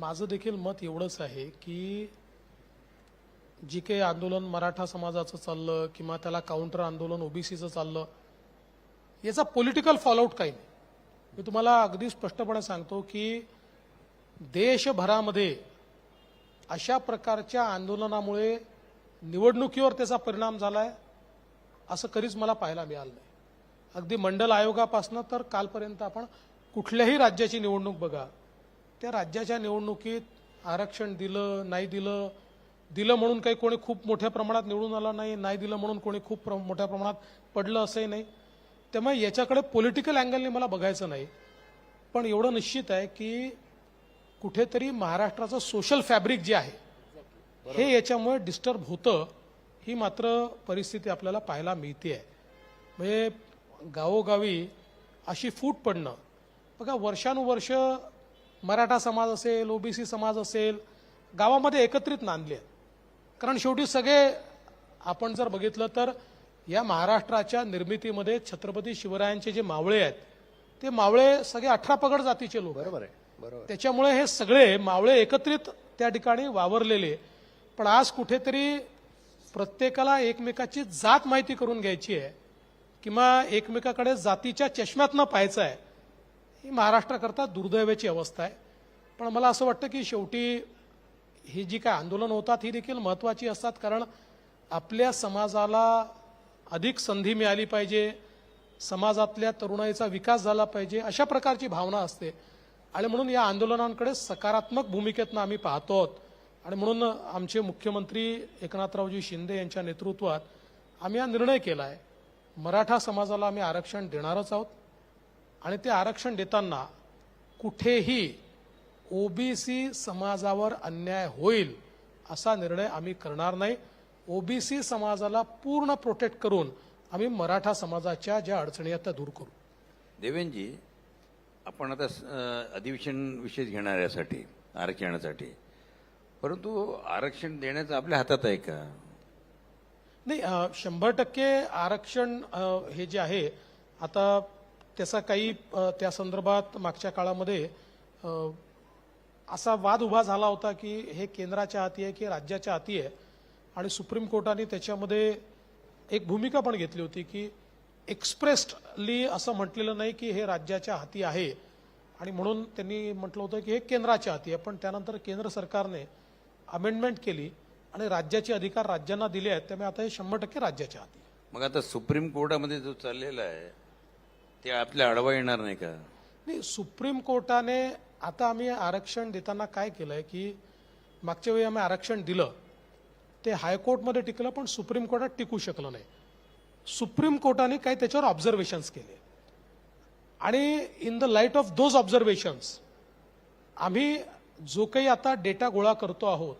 माझं देखील मत एवढंच आहे की जी काही आंदोलन मराठा समाजाचं चाललं किंवा त्याला काउंटर आंदोलन ओबीसीचं चाललं याचा पॉलिटिकल फॉलोआउट काही नाही. मी तुम्हाला अगदी स्पष्टपणे सांगतो की देशभरामध्ये अशा प्रकारच्या आंदोलनामुळे निवडणुकीवर त्याचा परिणाम झाला आहे असं कधीच मला पाहायला मिळालं नाही. अगदी मंडल आयोगापासनं तर कालपर्यंत आपण कुठल्याही राज्याची निवडणूक बघा त्या राज्याच्या निवडणुकीत आरक्षण दिलं नाही दिलं दिलं म्हणून काही कोणी खूप मोठ्या प्रमाणात निवडून आलं नाही नाही दिलं म्हणून कोणी खूप प्र- मोठ्या प्रमाणात पडलं असंही नाही. त्यामुळे याच्याकडे पॉलिटिकल अँगलने मला बघायचं नाही. पण एवढं निश्चित आहे की कुठेतरी महाराष्ट्राचं सोशल फॅब्रिक जे आहे हे याच्यामुळे डिस्टर्ब होतं ही मात्र परिस्थिती आपल्याला पाहायला मिळते आहे म्हणजे गावोगावी अशी फूट पडणं. बघा वर्षानुवर्ष मराठा समाज असेल ओबीसी समाज असेल गावामध्ये एकत्रित नांदले आहेत. कारण शेवटी सगळे आपण जर बघितलं तर या महाराष्ट्राच्या निर्मितीमध्ये छत्रपती शिवरायांचे जे मावळे आहेत ते मावळे सगळे अठरा पगड जातीचे लोक. बरोबर आहे बरोबर त्याच्यामुळे हे सगळे मावळे एकत्रित त्या ठिकाणी वावरलेले पण आज कुठेतरी प्रत्येकाला एकमेकाची जात माहिती करून घ्यायची आहे किंवा एकमेकाकडे जातीच्या चष्म्यातनं पाहायचं आहे ही महाराष्ट्राकरता दुर्दैवाची अवस्था आहे. पण मला असं वाटतं की शेवटी ही जी काय आंदोलन होतात ही देखील महत्त्वाची असतात. कारण आपल्या समाजाला अधिक संधी मिळाली पाहिजे समाजातल्या तरुणाईचा विकास झाला पाहिजे अशा प्रकारची भावना असते. आणि म्हणून या आंदोलनांकडे सकारात्मक भूमिकेतनं आम्ही पाहतो आहोत. आणि म्हणून आमचे मुख्यमंत्री एकनाथरावजी शिंदे यांच्या नेतृत्वात आम्ही हा निर्णय केला आहे मराठा समाजाला आम्ही आरक्षण देणारच आहोत. आणि ते आरक्षण देताना कुठेही ओबीसी समाजावर अन्याय होईल असा निर्णय आम्ही करणार नाही. ओबीसी समाजाला पूर्ण प्रोटेक्ट करून आम्ही मराठा समाजाच्या ज्या अडचणी आहेत त्या दूर करू. देवेंजी आपण आता अधिवेशन विशेष घेणार यासाठी आरक्षणासाठी. परंतु आरक्षण देण्याचं आपल्या हातात आहे का? नाही शंभर टक्के आरक्षण हे जे आहे आता त्याचा काही त्या संदर्भात मागच्या काळामध्ये असा वाद उभा झाला होता की हे केंद्राच्या हाती आहे की राज्याच्या हाती आहे. आणि सुप्रीम कोर्टाने त्याच्यामध्ये एक भूमिका पण घेतली होती की एक्सप्रेस्डली असं म्हटलेलं नाही की हे राज्याच्या हाती आहे. आणि म्हणून त्यांनी म्हटलं होतं की हे केंद्राच्या हाती आहे. पण त्यानंतर केंद्र सरकारने अमेंडमेंट केली आणि राज्याचे अधिकार राज्यांना दिले आहेत. त्यामुळे आता हे शंभर टक्के राज्याच्या हाती मग आता सुप्रीम कोर्टामध्ये जो चाललेला आहे ते आपल्या अडवा येणार नाही का? नाही सुप्रीम कोर्टाने आता आम्ही आरक्षण देताना काय केलंय की मागच्या वेळी आम्ही आरक्षण दिलं ते हायकोर्टमध्ये टिकलं पण सुप्रीम कोर्टात टिकू शकलं नाही. सुप्रीम कोर्टाने काही त्याच्यावर ऑब्झर्वेशन्स केले. आणि in the light of those observations आम्ही जो काही आता डेटा गोळा करतो आहोत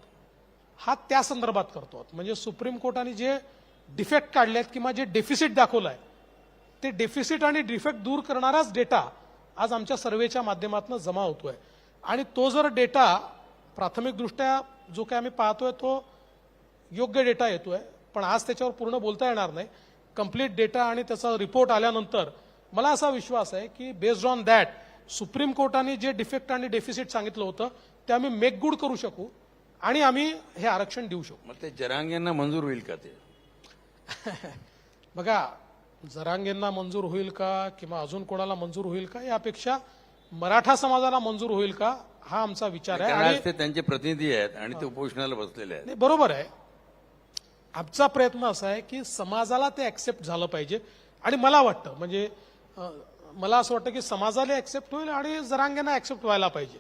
हा त्या संदर्भात करतो आहोत. म्हणजे सुप्रीम कोर्टाने जे डिफेक्ट काढले आहेत किंवा जे डेफिसिट दाखवलं आहे ते डेफिसिट आणि डिफेक्ट दूर करणाराच डेटा आज आमच्या सर्वेच्या माध्यमातून जमा होतोय. आणि तो जर डेटा प्राथमिकदृष्ट्या जो काही आम्ही पाहतोय तो योग्य डेटा येतोय. पण आज त्याच्यावर पूर्ण बोलता येणार नाही. कंप्लीट डेटा आणि त्याचा रिपोर्ट आल्यानंतर मला असा विश्वास आहे की बेस्ड ऑन दॅट सुप्रीम कोर्टाने जे डिफेक्ट आणि डेफिसिट सांगितलं होतं ते आम्ही मेक गुड करू शकू आणि आम्ही हे आरक्षण देऊ शकू. मग ते जरांग्यांना मंजूर होईल का ते? बघा जरांगेंना मंजूर होईल का किंवा अजून कोणाला मंजूर होईल का यापेक्षा मराठा समाजाला मंजूर होईल का हा आमचा विचार आहे. आणि ते त्यांचे प्रतिनिधी आहेत आणि ते उपोषणाला बसलेले आहेत. बरोबर आहे. आमचा प्रयत्न असा आहे की समाजाला ते ऍक्सेप्ट झालं पाहिजे. आणि मला वाटतं म्हणजे मला असं वाटतं की समाजाला ऍक्सेप्ट होईल आणि जरांगेंना ऍक्सेप्ट व्हायला पाहिजे.